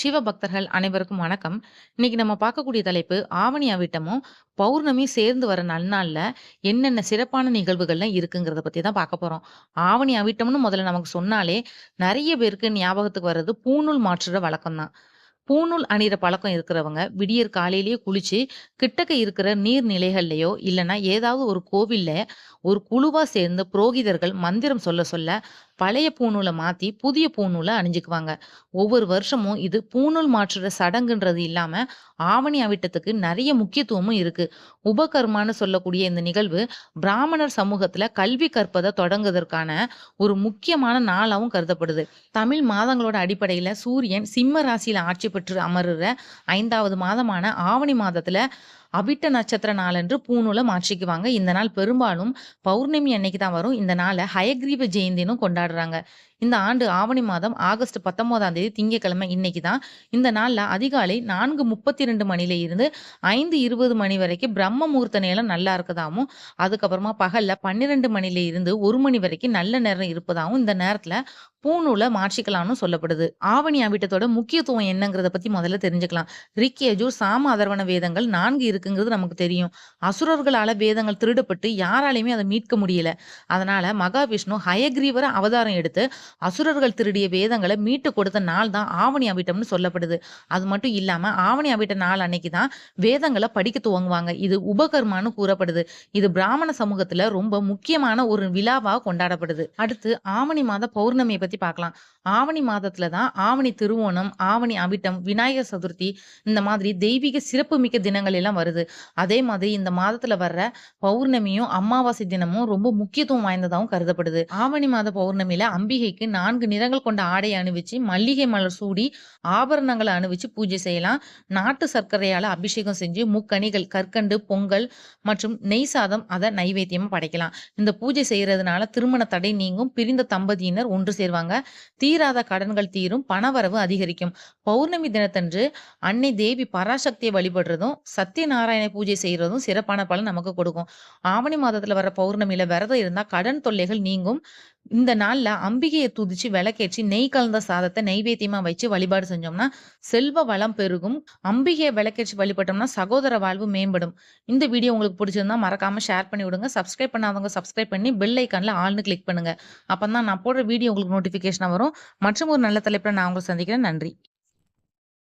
சிவபக்தர்கள் அனைவருக்கும் வணக்கம். இன்னைக்கு நம்ம பார்க்கக்கூடிய தலைப்பு ஆவணி அவிட்டமும், பௌர்ணமி சேர்ந்து வர நன்னாளில் என்னென்ன சிறப்பான நிகழ்வுகள்லாம் இருக்குங்கிறத பற்றி தான் பார்க்க போறோம். ஆவணி அவிட்டம்னு முதல்ல நமக்கு சொன்னாலே, நிறைய பேருக்கு ஞாபகத்துக்கு வர்றது பூநூல் மாற்றுற வழக்கம் தான். அணிகிற பழக்கம் இருக்கிறவங்க, விடியற் காலையிலேயே குளிச்சு, கிட்டக்க இருக்கிற நீர்நிலைகள்லையோ இல்லைன்னா ஏதாவது ஒரு கோவில்ல ஒரு குழுவா சேர்ந்து புரோகிதர்கள் மந்திரம் சொல்ல சொல்ல, பழைய பூநூலை மாத்தி, புதிய பூநூலை அணிஞ்சுக்குவாங்க. ஒவ்வொரு வருஷமும் இது பூணூல் மாற்றுற சடங்குன்றது இல்லாம, ஆவணி அவிட்டத்துக்கு நிறைய முக்கியத்துவமும் இருக்கு. உபகர்மான்னு சொல்லக்கூடிய இந்த நிகழ்வு, பிராமணர் சமூகத்துல கல்வி கற்பதை தொடங்குவதற்கான ஒரு முக்கியமான நாளாகவும் கருதப்படுது. தமிழ் மாதங்களோட அடிப்படையில சூரியன் சிம்ம ராசியில ஆட்சி பெற்று அமருற ஐந்தாவது மாதமான ஆவணி மாதத்துல அவிட்ட நட்சத்திர நாளன்று பூணூல மாற்றிக்குவாங்க. இந்த நாள் பெரும்பாலும் பௌர்ணமி அன்னைக்கு தான் வரும். இந்த நாளை ஹயக்ரீப ஜெயந்தினும் கொண்டாடுறாங்க. இந்த ஆண்டு ஆவணி மாதம் ஆகஸ்ட் 19ஆம் தேதி திங்கக்கிழமை இன்னைக்கு தான். இந்த நாளில் அதிகாலை 4:32 மணியில இருந்து 5:20 மணி வரைக்கும் பிரம்ம முகூர்த்த நேரம் நல்லா இருக்கதாகவும் அதுக்கப்புறமா பகல்ல 12 மணியில இருந்து ஒரு மணி வரைக்கும் நல்ல நேரம் இருப்பதாகவும் இந்த நேரத்துல பூணூல மாற்றிக்கலாம்னு சொல்லப்படுது. ஆவணி அவிட்டத்தோட முக்கியத்துவம் என்னங்கிறத பத்தி முதல்ல தெரிஞ்சுக்கலாம். ரிக், சாம, அதர்வன வேதங்கள் நான்கு இருக்குங்கிறது நமக்கு தெரியும். அசுரர்களால வேதங்கள் திருடப்பட்டு யாராலையுமே அதை மீட்க முடியல. அதனால மகாவிஷ்ணு ஹயக்கிரீவர அவதாரம் எடுத்து, அசுரர்கள் திருடிய வேதங்களை மீட்டு கொடுத்த நாள் தான் ஆவணி அவிட்டம்னு சொல்லப்படுது. அது மட்டும் இல்லாம ஆவணி அவிட்ட நாள் அன்னைக்கு தான் வேதங்களை படிக்க துவங்குவாங்க. இது உபகர்மான்னு கூறப்படுது. இது பிராமண சமூகத்துல ரொம்ப முக்கியமான ஒரு விழாவா கொண்டாடப்படுது. அடுத்து ஆவணி மாத பௌர்ணமியை பத்தி பார்க்கலாம். ஆவணி மாதத்துல தான் ஆவணி திருவோணம், ஆவணி அவிட்டம், விநாயகர் சதுர்த்தி இந்த மாதிரி தெய்வீக சிறப்பு மிக்க தினங்கள் எல்லாம் வருது. அதே மாதிரி இந்த மாதத்துல வர்ற பௌர்ணமியும், அமாவாசை தினமும் ரொம்ப முக்கியத்துவம் வாய்ந்ததாகவும் கருதப்படுது. ஆவணி மாத பௌர்ணமியில அம்பிகைக்கு நான்கு நிறங்கள் கொண்ட ஆடை அணிவிச்சு, மல்லிகை மலர் சூடி, ஆபரணங்களை அணிவிச்சு பூஜை செய்யலாம். நாட்டு சர்க்கரையால அபிஷேகம் செஞ்சு, முக்கணிகள் கற்கண்டு, பொங்கல் மற்றும் நெய் சாதம் அதை நைவேத்தியமா படைக்கலாம். இந்த பூஜை செய்யறதுனால திருமண தடை நீங்கும். பிரிந்த தம்பதியினர் ஒன்று சேர்வாங்க. தீராத கடன்கள் தீரும். பணவரவு அதிகரிக்கும். பௌர்ணமி தினத்தன்று அன்னை தேவி பராசக்தியை வழிபடுறதும், சத்தியநாராயண பூஜை செய்றதும் சிறப்பான பலன் நமக்கு கொடுக்கும். ஆவணி மாதத்துல வர்ற பௌர்ணமியில விரதம் இருந்தா கடன் தொல்லைகள் நீங்கும். இந்த நாள்ல அம்பிகையை துதிச்சு விளக்கேற்றி, நெய் கலந்த சாதத்தை நைவேத்தியமா வச்சு வழிபாடு செஞ்சோம்னா, செல்வ வளம் பெருகும். அம்பிகையை விளக்கேற்றி வழிபட்டோம்னா சகோதர வாழ்வு மேம்படும். இந்த வீடியோ உங்களுக்கு பிடிச்சிருந்தா மறக்காம ஷேர் பண்ணி விடுங்க. சப்ஸ்கிரைப் பண்ணாதவங்க சப்ஸ்கிரைப் பண்ணி பெல் ஐகான்ல ஆள்னு கிளிக் பண்ணுங்க. அப்பதான் நான் போடுற வீடியோ உங்களுக்கு நோட்டிஃபிகேஷனா வரும். மற்றும் ஒரு நல்ல தலைப்புல நான் உங்களை சந்திக்கிறேன். நன்றி.